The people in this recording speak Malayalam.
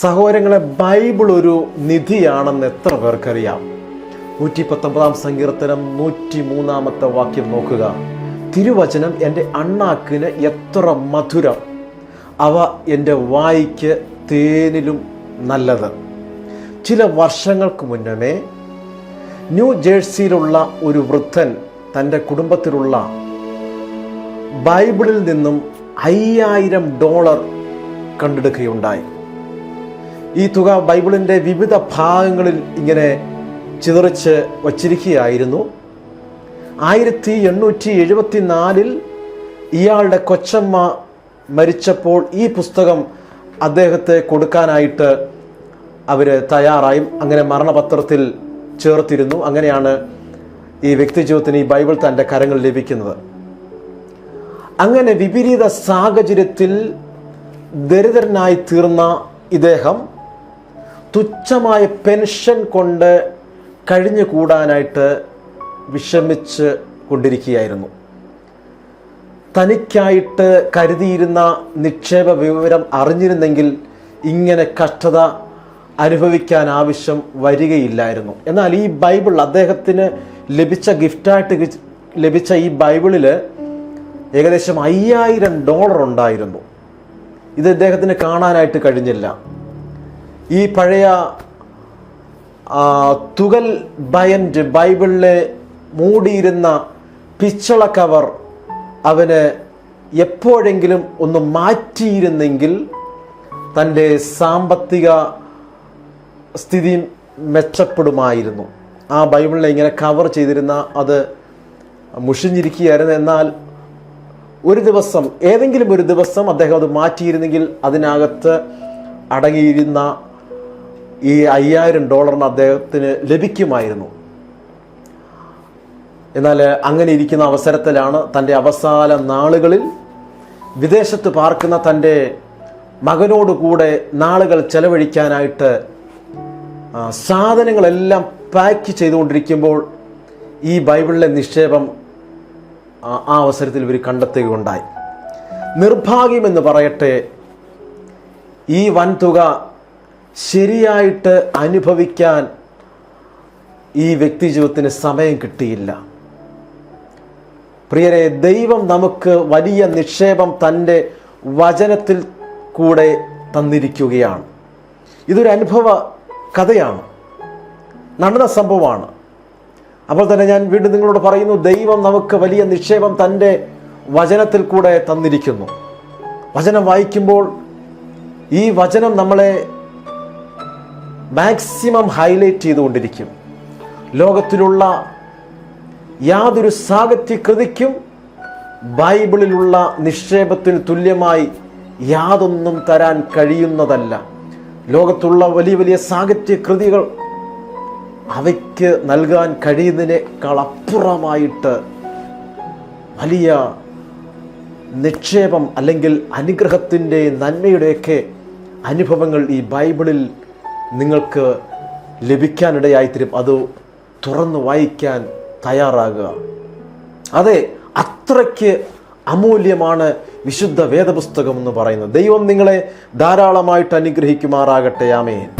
സഹോദരങ്ങളെ ബൈബിൾ ഒരു നിധിയാണെന്ന് എത്ര പേർക്കറിയാം? നൂറ്റി പത്തൊമ്പതാം സങ്കീർത്തനം നൂറ്റി മൂന്നാമത്തെ വാക്യം നോക്കുക. തിരുവചനം എന്റെ അണ്ണാക്കിന് എത്ര മധുരം. അവ എന്റെ വായിക്ക് തേനിലും നല്ലത്. ചില വർഷങ്ങൾക്ക് മുന്നമേ ന്യൂ ജേഴ്സിയിലുള്ള ഒരു വൃദ്ധൻ തന്റെ കുടുംബത്തിലുള്ള ബൈബിളിൽ നിന്നും അയ്യായിരം ഡോളർ കണ്ടെടുക്കുകയുണ്ടായി. ഈ തുക ബൈബിളിന്റെ വിവിധ ഭാഗങ്ങളിൽ ഇങ്ങനെ ചിതറിച്ച് വച്ചിരിക്കുകയായിരുന്നു. ആയിരത്തി എണ്ണൂറ്റി എഴുപത്തി നാലിൽ ഇയാളുടെ കൊച്ചമ്മ മരിച്ചപ്പോൾ ഈ പുസ്തകം അദ്ദേഹത്തെ കൊടുക്കാനായിട്ട് അവർ തയ്യാറായും. അങ്ങനെ മരണപത്രത്തിൽ ചേർത്തിരുന്നു. അങ്ങനെയാണ് ഈ വ്യക്തിജീവിതത്തിന് ഈ ബൈബിൾ തന്റെ കരങ്ങൾ ലഭിക്കുന്നത്. അങ്ങനെ വിപരീത സാഹചര്യത്തിൽ ദരിദ്രനായി തീർന്ന ഇദ്ദേഹം തുച്ഛമായ പെൻഷൻ കൊണ്ട് കഴിഞ്ഞു കൂടാനായിട്ട് വിഷമിച്ച് കൊണ്ടിരിക്കുകയായിരുന്നു. തനിക്കായിട്ട് കരുതിയിരുന്ന നിക്ഷേപ വിവരം അറിഞ്ഞിരുന്നെങ്കിൽ ഇങ്ങനെ കഷ്ടത അനുഭവിക്കാൻ ആവശ്യം വരികയില്ലായിരുന്നു. എന്നാൽ ഈ ബൈബിൾ അദ്ദേഹത്തിന് ലഭിച്ച ഗിഫ്റ്റായിട്ട് ലഭിച്ച ഈ ബൈബിളിൽ ഏകദേശം അയ്യായിരം ഡോളർ ഉണ്ടായിരുന്നു. ഇത് ഇദ്ദേഹത്തിന് കാണാനായിട്ട് കഴിഞ്ഞില്ല. ഈ പഴയ തുകൽ ബയൻഡ് ബൈബിളിലെ മൂടിയിരുന്ന പിച്ചള കവർ അവന് എപ്പോഴെങ്കിലും ഒന്ന് മാറ്റിയിരുന്നെങ്കിൽ തന്റെ സാമ്പത്തിക സ്ഥിതി മെച്ചപ്പെടുമായിരുന്നു. ആ ബൈബിളിനെ ഇങ്ങനെ കവർ ചെയ്തിരുന്ന അത് മുഷിഞ്ഞിരിക്കുകയായിരുന്നു. എന്നാൽ ഒരു ദിവസം ഏതെങ്കിലും ഒരു ദിവസം അദ്ദേഹം അത് മാറ്റിയിരുന്നെങ്കിൽ അതിനകത്ത് അടങ്ങിയിരുന്ന ഈ അയ്യായിരം ഡോളറിന് അദ്ദേഹത്തിന് ലഭിക്കുമായിരുന്നു. എന്നാൽ അങ്ങനെ ഇരിക്കുന്ന അവസരത്തിലാണ് തന്റെ അവസാന നാളുകളിൽ വിദേശത്ത് പാർക്കുന്ന തന്റെ മകനോടുകൂടെ നാളുകൾ ചെലവഴിക്കാനായിട്ട് സാധനങ്ങളെല്ലാം പാക്ക് ചെയ്തുകൊണ്ടിരിക്കുമ്പോൾ ഈ ബൈബിളിലെ നിക്ഷേപം ആ അവസരത്തിൽ ഇവർ കണ്ടെത്തുകയുണ്ടായി. നിർഭാഗ്യമെന്ന് പറയട്ടെ ഈ വൻതുക ശരിയായിട്ട് അനുഭവിക്കാൻ ഈ വ്യക്തി ജീവിതത്തിന് സമയം കിട്ടിയില്ല. പ്രിയരെ ദൈവം നമുക്ക് വലിയ നിക്ഷേപം തന്റെ വചനത്തിൽ കൂടെ തന്നിരിക്കുകയാണ്. ഇതൊരു അനുഭവ കഥയാണ്. നടന്ന സംഭവമാണ്. അപ്പോൾ തന്നെ ഞാൻ വീണ്ടും നിങ്ങളോട് പറയുന്നു ദൈവം നമുക്ക് വലിയ നിക്ഷേപം തന്റെ വചനത്തിൽ കൂടെ തന്നിരിക്കുന്നു. വചനം വായിക്കുമ്പോൾ ഈ വചനം നമ്മളെ മാക്സിമം ഹൈലൈറ്റ് ചെയ്തുകൊണ്ടിരിക്കും. ലോകത്തിലുള്ള യാതൊരു സാഹിത്യ കൃതിക്കും ബൈബിളിലുള്ള നിക്ഷേപത്തിന് തുല്യമായി യാതൊന്നും തരാൻ കഴിയുന്നതല്ല. ലോകത്തുള്ള വലിയ വലിയ സാഹിത്യ കൃതികൾ അവയ്ക്ക് നൽകാൻ കഴിയുന്നതിനേക്കാൾ അപ്പുറമായിട്ട് വലിയ നിക്ഷേപം അല്ലെങ്കിൽ അനുഗ്രഹത്തിന്റെ നന്മയുടെയൊക്കെ അനുഭവങ്ങൾ ഈ ബൈബിളിൽ നിങ്ങൾക്ക് ലഭിക്കാനിടയായിത്തരും. അത് തുറന്ന് വായിക്കാൻ തയ്യാറാകുക. അതെ അത്രയ്ക്ക് അമൂല്യമാണ് വിശുദ്ധ വേദപുസ്തകം എന്ന് പറയുന്നത്. ദൈവം നിങ്ങളെ ധാരാളമായിട്ട് അനുഗ്രഹിക്കുമാറാകട്ടെ. ആമേൻ.